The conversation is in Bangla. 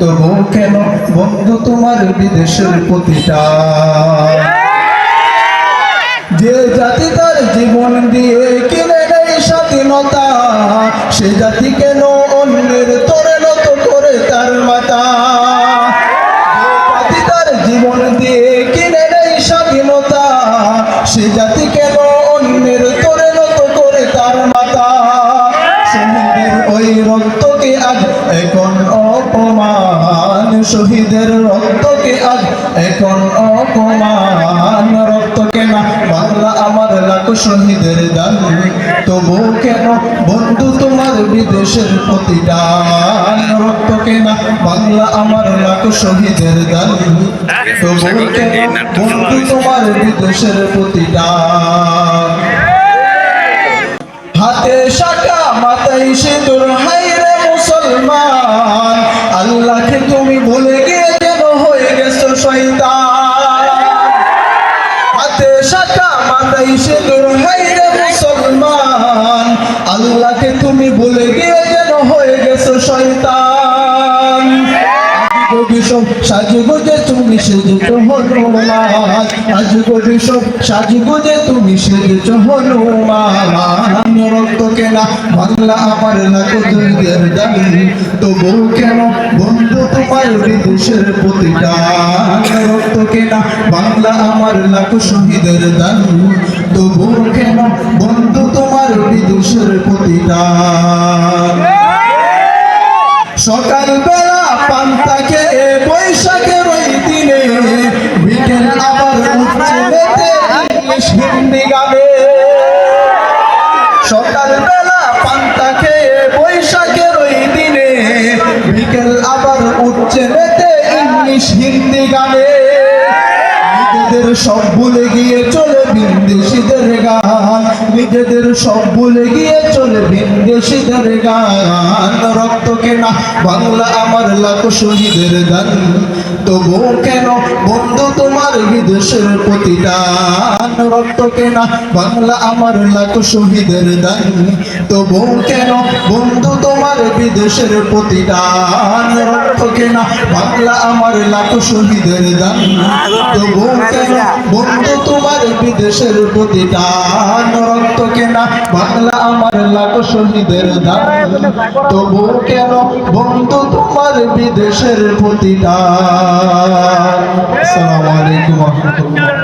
তবু কেন বন্ধু তোমার বিদেশের প্রতিটা। যে জাতি তার জীবন দিয়ে কিনে নেই স্বাধীনতা, সে জাতি কেন অন্যের তোরে নত করে তার মাতা? জাতি তার জীবন দিয়ে কিনে নেই স্বাধীনতা, সে জাতি কেন অন্যের ওই রক্তকে আজ এখন অপমান শহীদের রক্তকে আজ এখন অপমান। রক্তকে না বাংলা আমার লাখো শহীদের দান। তবু কেন বন্ধু তোমার বিদেশের প্রতিদান? রক্তকে না বাংলা আমার লাখো শহীদের দান। তবু কেন বন্ধু তোমার বিদেশের প্রতিদান হাতে শাখা মাথায় সিঁদুর হাইরে মুসলমান, আল্লাহকে তুমি ভুলে গিয়ে যেন হয়ে গেছো শৈতান হাতে শাখা মাথায় সিঁদুর হাইরে মুসলমান, আল্লাহকে তুমি ভুলে সাজগোজে তুমি হনুমান তুমি হনুমান রক্ত কেনা, বাংলা আমার লাখো দুর্গের দাবি তবু কেন বন্ধু তোমার বিদেশের প্রতিদান রক্ত কেনা, বাংলা আমার শহীদের তবু কেন বন্ধু তোমার বিদেশের প্রতিদান সকালবেলা হিন্দি গাবে সকালবেলা পান্তা খেয়ে বৈশাখের ওই দিনে বিকেল আবার উঠছে মেতে ইংলিশ হিন্দি গাবে নিজেদের সব ভুলে গিয়ে চলে বিন্দেশিদের গান। নিজেদের সব ভুলে গিয়ে চলে বিন্দেশিদের গান। রক্ত কেনা বাংলা আমার লাখ শহীদের দান তবু কেন বন্ধু বিদেশের প্রতিদান রক্ত কেনা বাংলা আমার লাখ শহীদের দান তবু কেন বন্ধু তোমার বিদেশের প্রতিদান রক্ত কেনা বাংলা আমার লাখ শহীদের দান তবু কেন বন্ধু তোমার বিদেশের প্রতিদান রক্ত কেনা বাংলা আমার লাখ শহীদের দান তবু কেন বন্ধু তোমার বিদেশের প্রতিদান আসসালামু আলাইকুম। no